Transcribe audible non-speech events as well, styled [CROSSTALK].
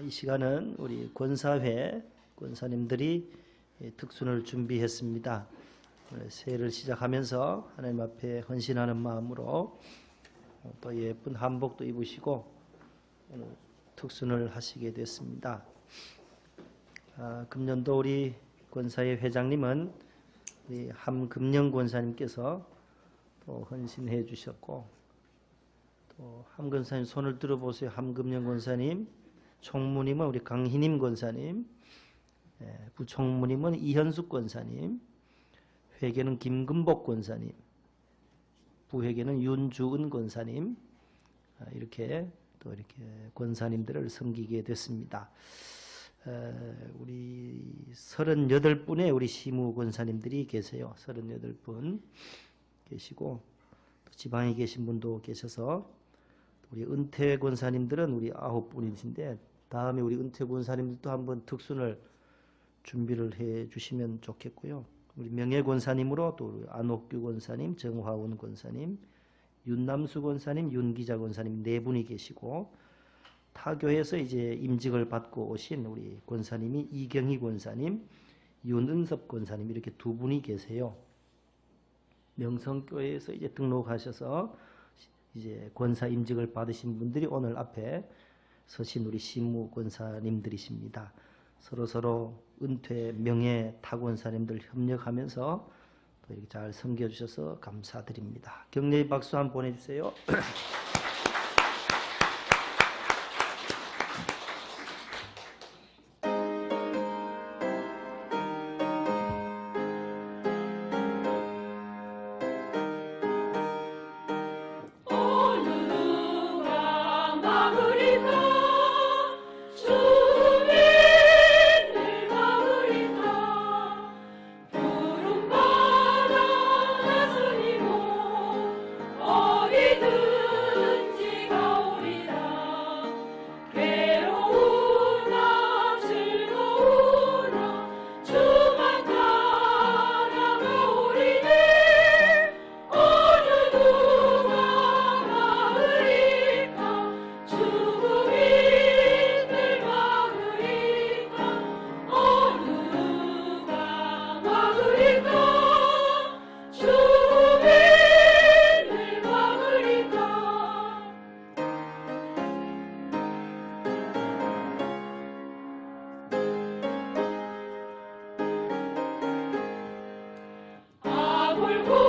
이 시간은 우리 권사회 권사님들이 이 특순을 준비했습니다. 새해를 시작하면서 하나님 앞에 헌신하는 마음으로 어, 또 예쁜 한복도 입으시고 오늘 특순을 하시게 됐습니다. 아, 금년도 우리 권사회 회장님은 우리 함금영 권사님께서 또 헌신해 주셨고 또 함 권사님 손을 들어보세요. 함금영 권사님, 총무님은 우리 강희님 권사님, 예, 부총무님은 이현숙 권사님, 회계는 김금복 권사님, 부회계는 윤주은 권사님, 아, 이렇게 또 이렇게 권사님들을 섬기게 됐습니다. 에, 우리 38분의 우리 시무 권사님들이 계세요. 38분 계시고 또 지방에 계신 분도 계셔서 우리 은퇴 권사님들은 우리 아홉 분이신데 다음에 우리 은퇴 권사님들도 한번 특순을 준비를 해 주시면 좋겠고요. 우리 명예 권사님으로 또 안옥규 권사님, 정화원 권사님, 윤남수 권사님, 윤기자 권사님 네 분이 계시고 타 교회에서 이제 임직을 받고 오신 우리 권사님이 이경희 권사님, 윤은섭 권사님 이렇게 두 분이 계세요. 명성교회에서 이제 등록하셔서 이제 권사 임직을 받으신 분들이 오늘 앞에 서신 우리 신무 권사님들이십니다. 서로 서로 은퇴 명예 타권사님들 협력하면서 또 이렇게 잘 섬겨 주셔서 감사드립니다. 격려의 박수 한번 보내주세요. [CLEARS THROAT] 울